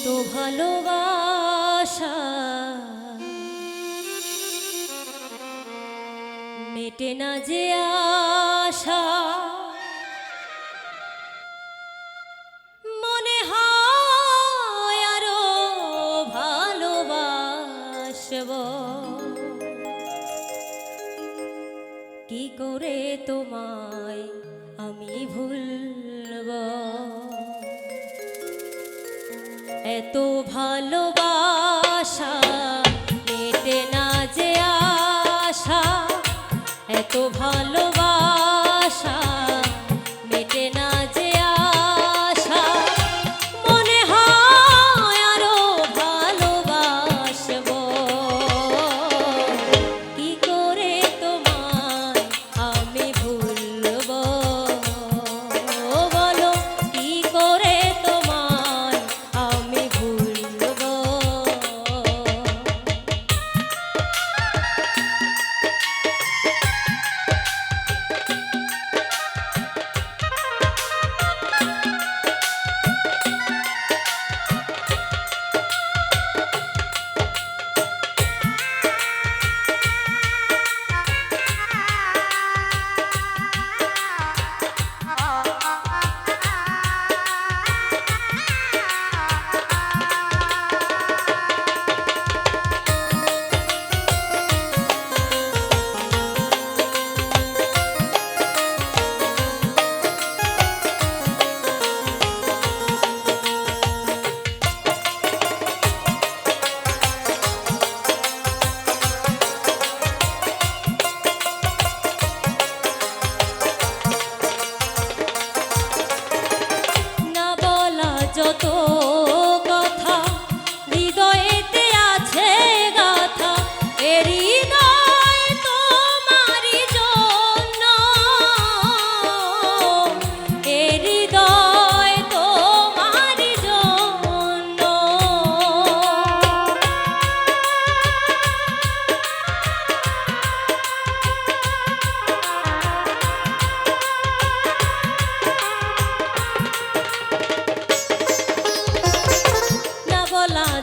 এত ভালোবাসা। মেটে না যে আশা। মনে হয় আরও ভালোবাসব। এত ভালোবাসা মেটে না যে আশা এত ভালোবাসা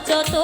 যত